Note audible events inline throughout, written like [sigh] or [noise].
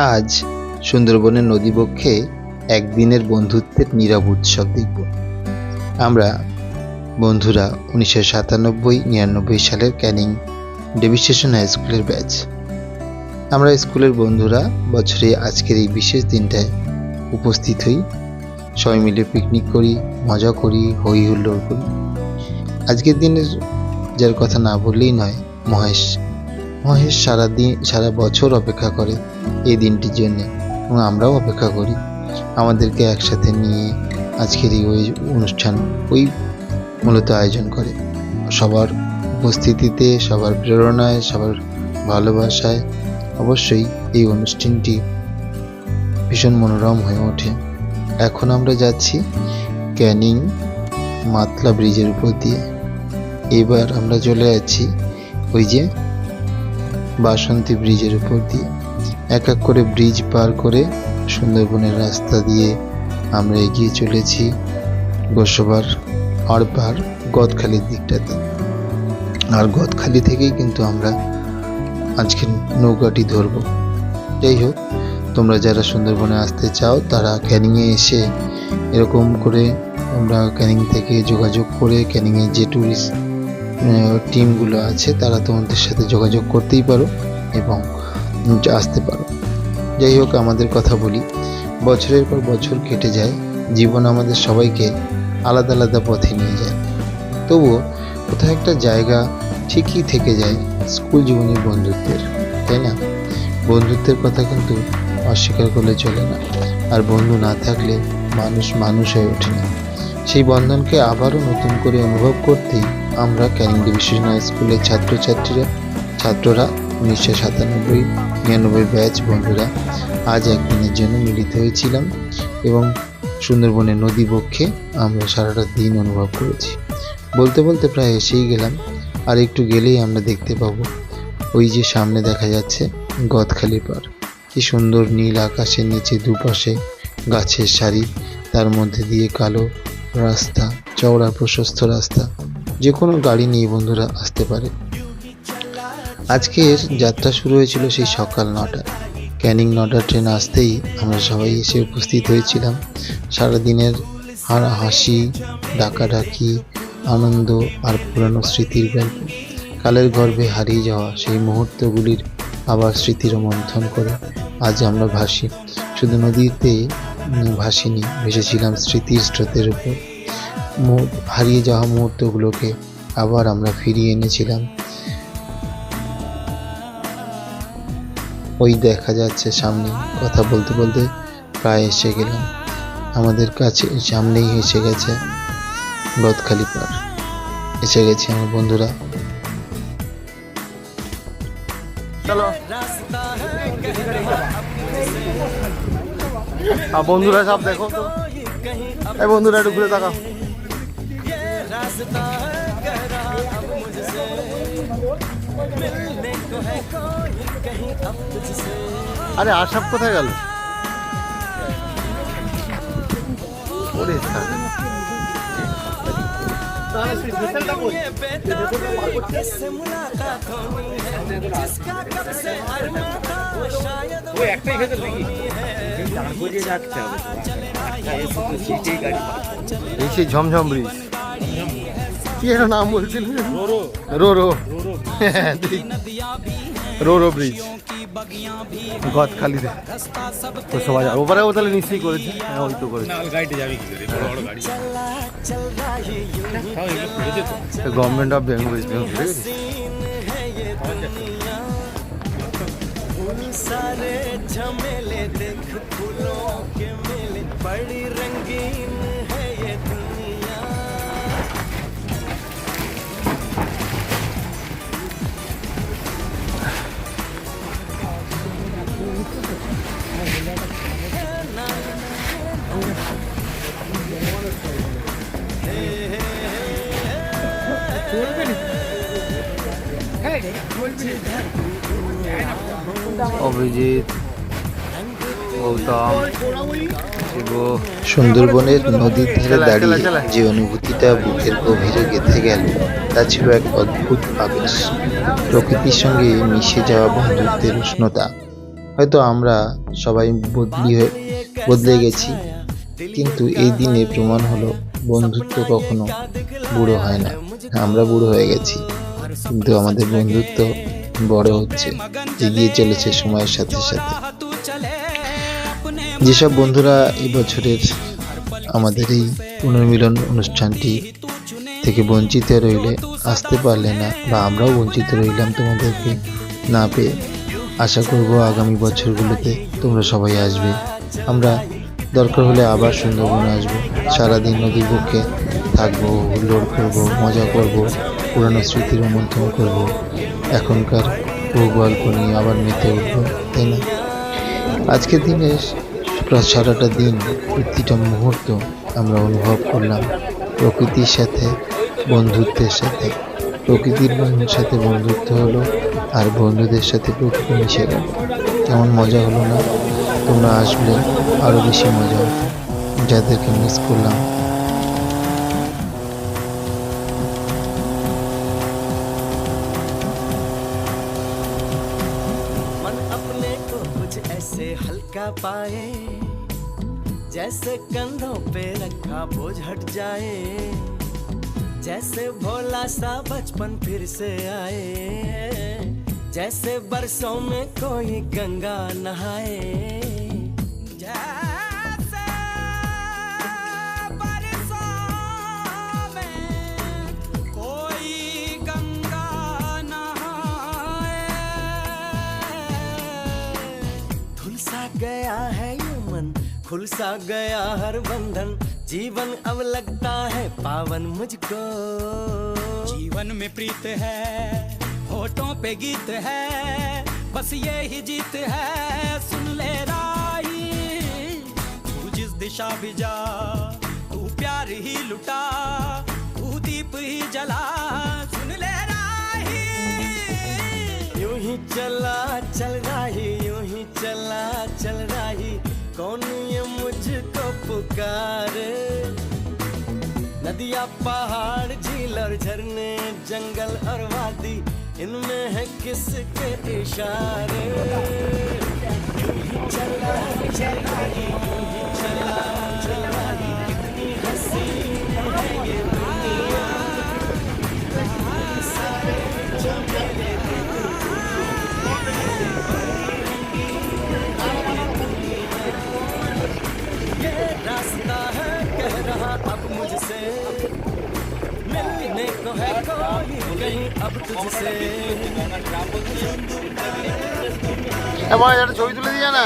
আজ সুন্দরবনের নদীবক্ষে একদিনের বন্ধুত্বের নীরব উৎসব দেখব। আমরা বন্ধুরা উনিশশো সাতানব্বই নিরানব্বই সালের ক্যানিং ডেভিস্টেশন হাই স্কুলের ব্যাচ। আমরা স্কুলের বন্ধুরা বছরে আজকের এই বিশেষ দিনটায় উপস্থিত হই। সবাই মিলে পিকনিক করি, মজা করি, হই হুল্লোড় করি। আজকের দিনের যার কথা না বললেই নয়, মহেশ মহেশ সারা দিন, সারা বছর অপেক্ষা করে এই দিনটির জন্য এবং আমরাও অপেক্ষা করি। আমাদেরকে একসাথে নিয়ে আজকের এই ওই অনুষ্ঠান, ওই মূলত আয়োজন করে। সবার উপস্থিতিতে, সবার প্রেরণায়, সবার ভালোবাসায় অবশ্যই এই অনুষ্ঠানটি ভীষণ মনোরম হয়ে ওঠে। এখন আমরা যাচ্ছি ক্যানিং মাতলা ব্রিজের উপর দিয়ে। এবার আমরা চলে যাচ্ছি ওই যে বাসন্তী ব্রিজের উপর দিয়ে। এক এক করে ব্রিজ পার করে সুন্দরবনের রাস্তা দিয়ে আমরা এগিয়ে চলেছি গোসবার আরপার গদখালির দিকটাতে। আর গদখালি থেকেই কিন্তু আমরা আজকে নৌকাটি ধরব। যাই হোক, তোমরা যারা সুন্দরবনে আসতে চাও, তারা ক্যানিংয়ে এসে এরকম করে তোমরা ক্যানিং থেকে যোগাযোগ করে ক্যানিংয়ে যে ট্যুরিস্ট টিমগুলো আছে, তারা তোমাদের সাথে যোগাযোগ করতেই পারো এবং আসতে পারো। যাই হোক, আমাদের কথা বলি। বছরের পর বছর কেটে যায়, জীবন আমাদের সবাইকে আলাদা আলাদা পথে নিয়ে যায়। তবুও কোথাও একটা জায়গা ঠিকই থেকে যায় স্কুল জীবনের বন্ধুত্বের, তাই না? বন্ধুত্বের কথা কিন্তু অস্বীকার করলে চলে না। আর বন্ধু না থাকলে মানুষ মানুষ হয়ে ওঠে না। সেই বন্ধনকে আবারও নতুন করে অনুভব করতেই আমরা ক্যানিং ডিভিশন হাই স্কুলের ছাত্রছাত্রীরা, ছাত্ররা উনিশশো সাতানব্বই নিরানব্বই ব্যাচ বন্ধুরা, আজ একদিনের জন্য মিলিত হয়েছিলাম এবং সুন্দরবনের নদী বক্ষে আমরা সারাটা দিন অনুভব করেছি। বলতে বলতে প্রায় এসেই গেলাম, আর একটু গেলেই আমরা দেখতে পাবো। ওই যে সামনে দেখা যাচ্ছে গদখালি পার। কি সুন্দর নীল আকাশের নিচে দুপাশে গাছের সারি, তার মধ্যে দিয়ে কালো রাস্তা, চওড়া প্রশস্ত রাস্তা। যে কোনো গাড়ি নিয়ে বন্ধুরা আসতে পারে। আজকের যাত্রা শুরু হয়েছিল সেই সকাল নটায় ক্যানিং নটার ট্রেন আসতেই আমরা সবাই এসে উপস্থিত হয়েছিলাম। সারাদিনের হাসি, ডাকাডাকি, আনন্দ আর পুরানো স্মৃতির গল্প। কালের গর্ভে হারিয়ে যাওয়া সেই মুহূর্তগুলির আবার স্মৃতির মন্থন করে আজ আমরা ভাসি। শুধু নদীতে ভাসিনি, ভেসেছিলাম স্মৃতির স্রোতের উপর। হারিয়ে যাওয়া মুহূর্তগুলোকে আবার আমরা ফিরিয়ে এনেছিলাম। ওই দেখা যাচ্ছে সামনে, কথা বলতে বলতে প্রায় এসে গেলাম। আমাদের কাছে, সামনেই এসে গেছে গদখালি পার। এসে গেছে আমার বন্ধুরা। বন্ধুরা সব দেখো তো? বন্ধুরা একটু ঘুরে তাকাও। আরে কোথায় গেল ওরে। ওই একটাই খেতে নাকি দাঁড় করিয়ে রাখতে হবে তো। একটা এসে তো সিটেই গাড়ি এই সেই ঝমঝম ব্রিজ কি একটা নাম বলছিল রো রো হ্যাঁ, ঠিক। রো রো ব্রিজ গদখালিতে তো সবাই যাবে ওপারে ও তাহলে নিশ্চয়ই করেছে হ্যাঁ ওই তো করেছে না গাড়িতে যাবি কি করে বড় বড় গাড়ি তাও এগুলো করেছে তো government of Bengal west Bengal ঠিক আছে सारे झमेले देख फूलों के मेले बड़ी रंगीन অভিজিৎ গৌতম শিব। সুন্দরবনের নদীর ধারে দাঁড়িয়ে যে অনুভূতিটা বুকের গভীরে গেঁথে গেল তা ছিল এক অদ্ভুত আবেশ। প্রকৃতির সঙ্গে মিশে যাওয়া বন্ধুত্বের উষ্ণতা। হয়তো আমরা সবাই বদলি হয়ে বদলে গেছি কিন্তু এই দিনে প্রমাণ হলো বন্ধুত্ব কখনো বুড়ো হয় না। আমরা বুড়ো হয়ে গেছি। কিন্তু আমাদের বন্ধুত্ব বড় হচ্ছে, এগিয়ে চলেছে সময়ের সাথে সাথে। যেসব বন্ধুরা এই বছরের আমাদের এই পুনর্মিলন অনুষ্ঠানটি থেকে বঞ্চিত রইলে, আসতে পারলে না বা আমরাও বঞ্চিত রইলাম তোমাদেরকে না পেয়ে, আশা করব আগামী বছরগুলোতে তোমরা সবাই আসবে। আমরা দরকার হলে আবার সুন্দরবন আসব, সারাদিন নদীর বুকে থাকব, হুল্লোড় করব, মজা করব পুরানো স্মৃতি রোমন্থন করব। এখনকার বউ গল্প নিয়ে আবার মেতে উঠবো, তাই না? আজকের দিনে প্রায় সারাটা দিন প্রতিটা মুহূর্ত আমরা অনুভব করলাম প্রকৃতির সাথে, বন্ধুত্বের সাথে। প্রকৃতির বন্ধুর সাথে বন্ধুত্ব হলো আর বন্ধুদের সাথে প্রকৃতি মিশে গেল। কেমন মজা হলো না। তোমরা আসলে আরও বেশি মজা হতো। যাদেরকে মিস করলাম ऐसे पाए। जैसे कंधों पे रखा बोझ हट जाए। जैसे भोला सा बचपन फिर से आए। जैसे बरसों में कोई गंगा नहाए। गया है ये मन खुल सा गया हर बंधन। जीवन अब लगता है पावन मुझको। जीवन में प्रीत है, होठों पे गीत है, बस ये ही जीत है। सुन ले राही, तू जिस दिशा भी जा, तू प्यार ही लुटा, तू दीप ही जला। ही चला, चल रही, यूँ ही चला, चल रही। कौन ये मुझको पुकारे? नदिया, पहाड़, झील और झरने, जंगल और वादी, इनमें है किसके इशारे? यूँ ही चला, चल रही, यूँ ही चला, चल रही। अब मुझसे मिलने को है कोई कहीं अब तुझसे এবার একটা ছবি তুলে দিয়ে না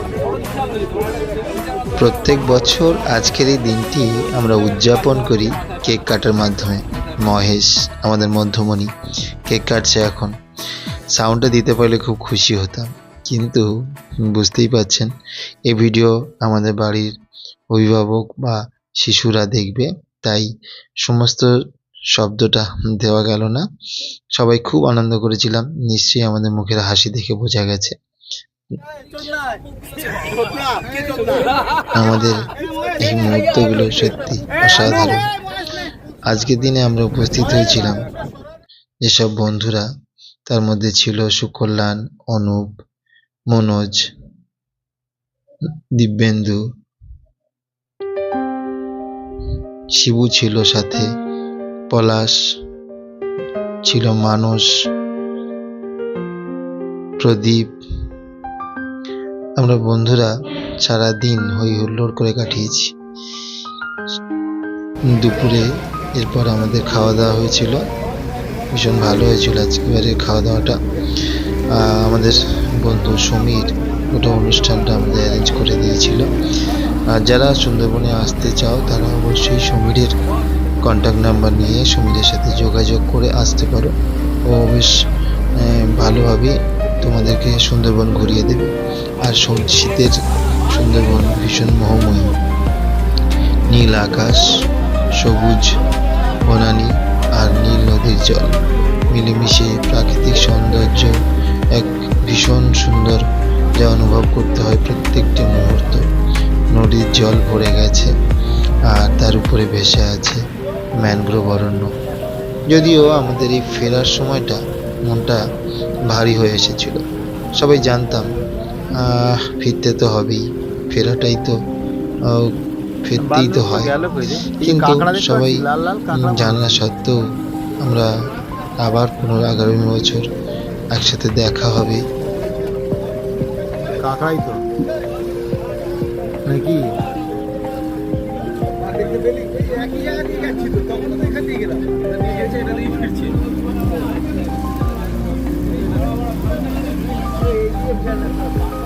প্রত্যেক বছর আজকের এই দিনটি আমরা উদযাপন করি কেক কাটার মাধ্যমে। মহেশ, আমাদের মধ্যমণি, কেক কাটছে এখন। সাউন্ডটা দিতে পারলে খুব খুশি হতাম। কিন্তু বুঝতেই পারছেন এই ভিডিও আমাদের বাড়ির অভিভাবক বা শিশুরা দেখবে, তাই সমস্ত শব্দটা দেওয়া গেল না। সবাই খুব আনন্দ করেছিলাম, নিশ্চয়ই আমাদের মুখের হাসি দেখে বোঝা গেছে। আমাদের এই মুহূর্তগুলো সত্যি অসাধারণ। আজকের দিনে আমরা উপস্থিত হয়েছিলাম যেসব বন্ধুরা, তার মধ্যে ছিল সুকল্যাণ, অনুপ, মনোজ, দিব্যেন্দু, শিবু ছিল সাথে, পলাশ ছিল মানস, প্রদীপ আমরা বন্ধুরা সারা দিন হই হুল্লোড় করে কাটিয়েছি। দুপুরে এরপর আমাদের খাওয়া দাওয়া হয়েছিল। ভীষণ ভালো হয়েছিল আজকেবারের খাওয়া দাওয়াটা আমাদের বন্ধু সমীর ওটা অনুষ্ঠানটা আমাদের অ্যারেঞ্জ করে দিয়েছিল। আর যারা সুন্দরবনে আসতে চাও, তারা অবশ্যই সমীরের কন্ট্যাক্ট নাম্বার নিয়ে সমীরের সাথে যোগাযোগ করে আসতে পারো। ও বেশ ভালোভাবে তোমাদেরকে সুন্দরবন ঘুরিয়ে দেবে। আর শীতের সুন্দরবন ভীষণ মোহময়ী। নীল আকাশ, সবুজ বনানী আর নীল নদীর জল। মিলেমিশে প্রাকৃতিক সৌন্দর্য এক ভীষণ সুন্দর যা অনুভব করতে হয় প্রত্যেকটি মুহূর্ত। নদীর জল ভরে গেছে আর তার উপরে ভেসে আছে ম্যানগ্রোভ অরণ্য। যদিও আমাদের এই ফেরার সময়টা মনটা ভারী হয়ে এসেছিল। সবাই জানতাম ফিরতে তো হবেই ফেরাটাই তো ফিরতেই তো হয়। কিন্তু সবাই জানা সত্ত্বেও আমরা আবার পনেরো আগামী বছর একসাথে দেখা হবে। কাঁকড়াই তো। নাকি আমরা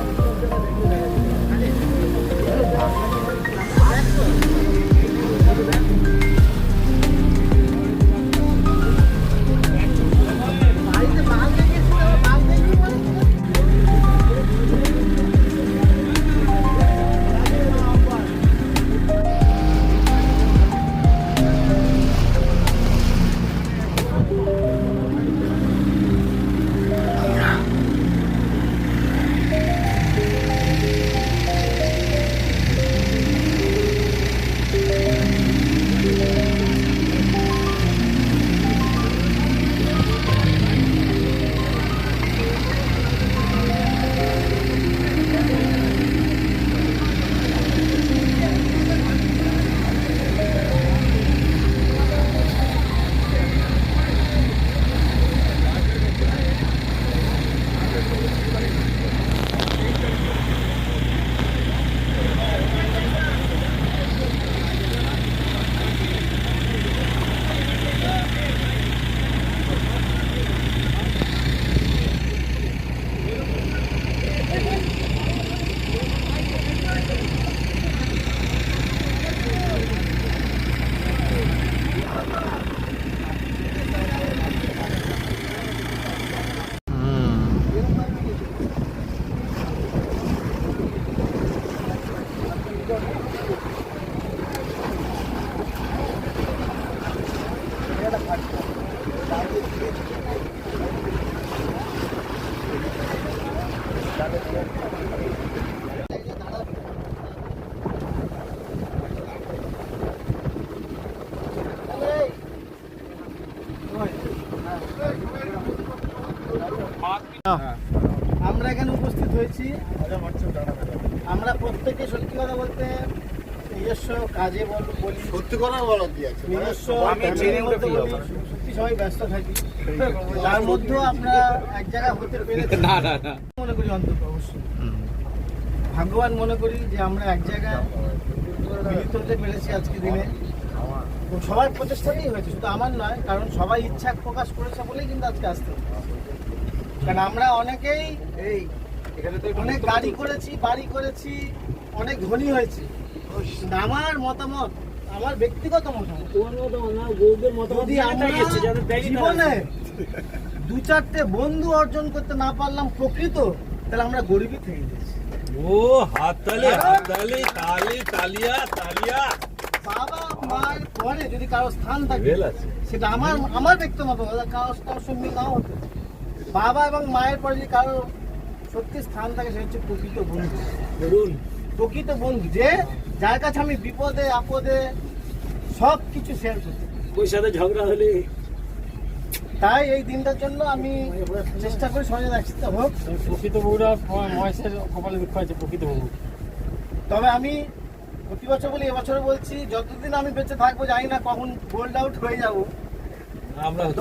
উপস্থিত আমরা প্রত্যেকে সত্যি কথা বলতে নিজস্ব কাজে বল সত্যি কথা বলা আছে? নিজস্ব বলি, সত্যি সবাই ব্যস্ত থাকি। [laughs] তার মধ্যেও আমরা এক জায়গায় হতে পেরেছি। [laughs] মনে করি অন্তত অবশ্যই। ভাগ্যবান মনে করি যে আমরা এক জায়গায় মিলিত হতে পেরেছি আজকে দিনে। সবার প্রচেষ্টাতেই হয়েছে শুধু আমার নয় কারণ সবাই ইচ্ছা প্রকাশ করেছে বলেই কিন্তু আজকে আসতে কারণ আমরা অনেকেই এই অনেক গাড়ি করেছি বাড়ি করেছি অনেক ধনী হয়েছি। আমার মতামত আমার ব্যক্তিগত মতামত। যদি আমরা জীবনে দু চারটে বন্ধু অর্জন করতে না পারলাম প্রকৃত তাহলে আমরা গরিবই থেকে গেছি। ও হাততালি হাততালি তালি তালিয়া তালিয়া। বাবা মায়ের পরে যদি কারও স্থান থাকে সেটা আমার আমার ব্যক্তিগত মতামত কারও কারোর সঙ্গে নাও হতে বাবা এবং মায়ের পরে যদি কারও সত্যি স্থান থাকে সে হচ্ছে প্রকৃত বন্ধু। ধরুন প্রকৃত বন্ধু যে যার কাছে আমি বিপদে আপদে সব কিছু শেয়ার করতে। ওই সাথে ঝগড়া হলে তাই এই দিনটার জন্য আমি চেষ্টা করি সবাই একসাথে হোক। প্রকৃত বউরা মহেশের কপালে দুঃখ আছে প্রকৃত বউ তবে আমি প্রতি বছর বলি এবছর বলছি যতদিন আমি বেঁচে থাকব জানি না কখন গোল্ড আউট হয়ে যাব।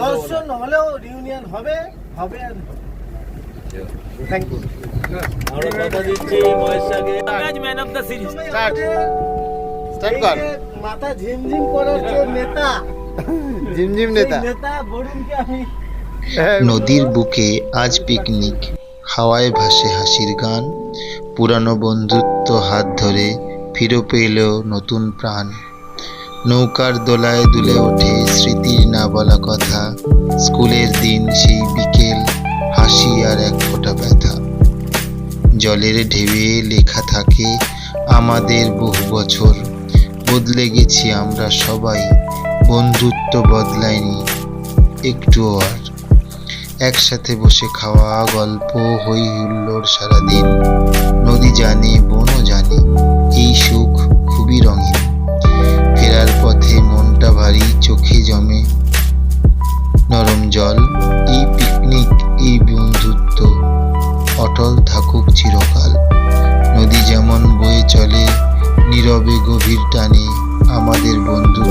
দর্শন হলেও রিউনিয়ন হবে হবে আর থ্যাংক ইউ আমরা কথা দিচ্ছি মহেশাকে man of the series Start. Start কর। মাথা ঝিমঝিম করার যে নেতা ঝিমঝিম নেতা। নেতা বরুণকে আমি নদীর বুকে আজ পিকনিক হাওয়ায় ভাসে হাসির গান পুরানো বন্ধুত্ব হাত ধরে ফিরে পেল নতুন প্রাণ। নৌকার দোলায় দুলে ওঠে স্মৃতির না বলা কথা স্কুলের দিন সেই জলের ঢেউয়ে লেখা থাকে আমাদের বহু বছর। বদলে গেছি আমরা সবাই, বন্ধুত্ব বদলায়নি একটুও আর। একসাথে বসে খাওয়া গল্প হই হুল্লোড় সারাদিন। নদী জানে বনও জানে, এই সুখ খুবই রঙিন। ফেরার পথে মনটা ভারী, চোখে জমে নরম জল। এই পিকনিক এই বন্ধুত্ব অটল থাকুক। চিরকাল। নদী যেমন বয়ে চলে নীরবে গভীর টানে আমাদের বন্ধুত্ব